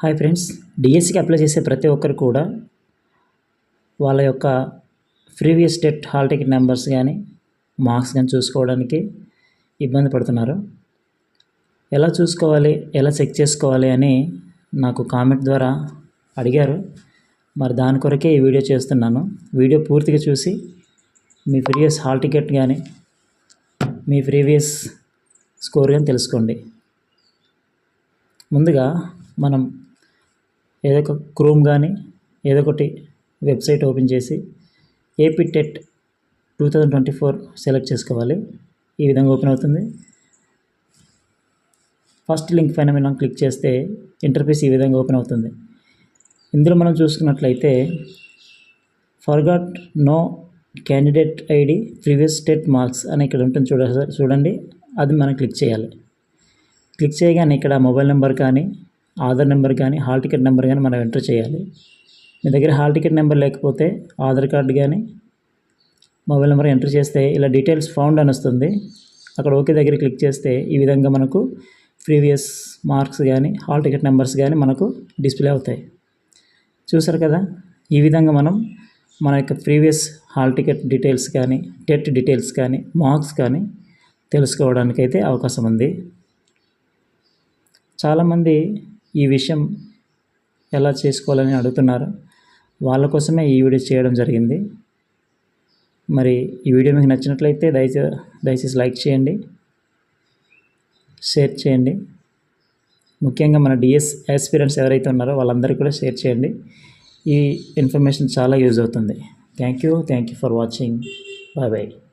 Hi friends డిఎస్సికి apply చేసే ప్రతి ఒక్కరు కూడా వాళ్ళ యొక్క previous state hall ticket numbers కానీ మార్క్స్ కానీ చూసుకోవడానికి ఇబ్బంది పడుతున్నారు. ఎలా చూసుకోవాలి ఎలా చెక్ చేసుకోవాలి అని నాకు కామెంట్ ద్వారా అడిగారు. మరి దాని కొరకే ఈ వీడియో చేస్తున్నాను. వీడియో పూర్తిగా చూసి మీ ప్రీవియస్ హాల్ టికెట్ కానీ మీ ప్రీవియస్ స్కోర్ కానీ తెలుసుకోండి. ముందుగా మనం ఏదో ఒక క్రోమ్ కానీ ఏదో ఒకటి వెబ్సైట్ ఓపెన్ చేసి AP TET two thousand twenty four select చేసుకోవాలి. ఈ విధంగా ఓపెన్ అవుతుంది. ఫస్ట్ లింక్ పైన మనం క్లిక్ చేస్తే ఇంటర్ఫేస్ ఈ విధంగా ఓపెన్ అవుతుంది. ఇందులో మనం చూసుకున్నట్లయితే forgot no candidate ID previous state marks అని ఇక్కడ ఉంటుంది చూడ చూడండి. అది మనం క్లిక్ చేయాలి. క్లిక్ చేయగానే ఇక్కడ మొబైల్ నెంబర్ కానీ ఆధార్ నెంబర్ కానీ హాల్ టికెట్ నెంబర్ కానీ మనం ఎంటర్ చేయాలి. మీ దగ్గర హాల్ టికెట్ నెంబర్ లేకపోతే ఆధార్ కార్డు కానీ మొబైల్ నెంబర్ ఎంటర్ చేస్తే ఇలా డీటెయిల్స్ ఫౌండ్ అని వస్తుంది. అక్కడ ఓకే దగ్గర క్లిక్ చేస్తే ఈ విధంగా మనకు ప్రీవియస్ మార్క్స్ కానీ హాల్ టికెట్ నెంబర్స్ కానీ మనకు డిస్ప్లే అవుతాయి. చూసారు కదా? ఈ విధంగా మనం మన యొక్క ప్రీవియస్ హాల్ టికెట్ డీటెయిల్స్ కానీ టెట్ డీటెయిల్స్ కానీ మార్క్స్ కానీ తెలుసుకోవడానికి అయితే అవకాశం ఉంది. చాలామంది ఈ విషయం ఎలా చేసుకోవాలని అడుగుతున్నారు. వాళ్ళ కోసమే ఈ వీడియో చేయడం జరిగింది. మరి ఈ వీడియో మీకు నచ్చినట్లయితే దయచే దయచేసి లైక్ చేయండి. షేర్ చేయండి. ముఖ్యంగా మన డిఎస్ ఎక్స్పీరియన్స్ ఎవరైతే ఉన్నారో వాళ్ళందరికీ కూడా షేర్ చేయండి. ఈ ఇన్ఫర్మేషన్ చాలా యూజ్ అవుతుంది. Thank you. Thank you for watching. Bye bye.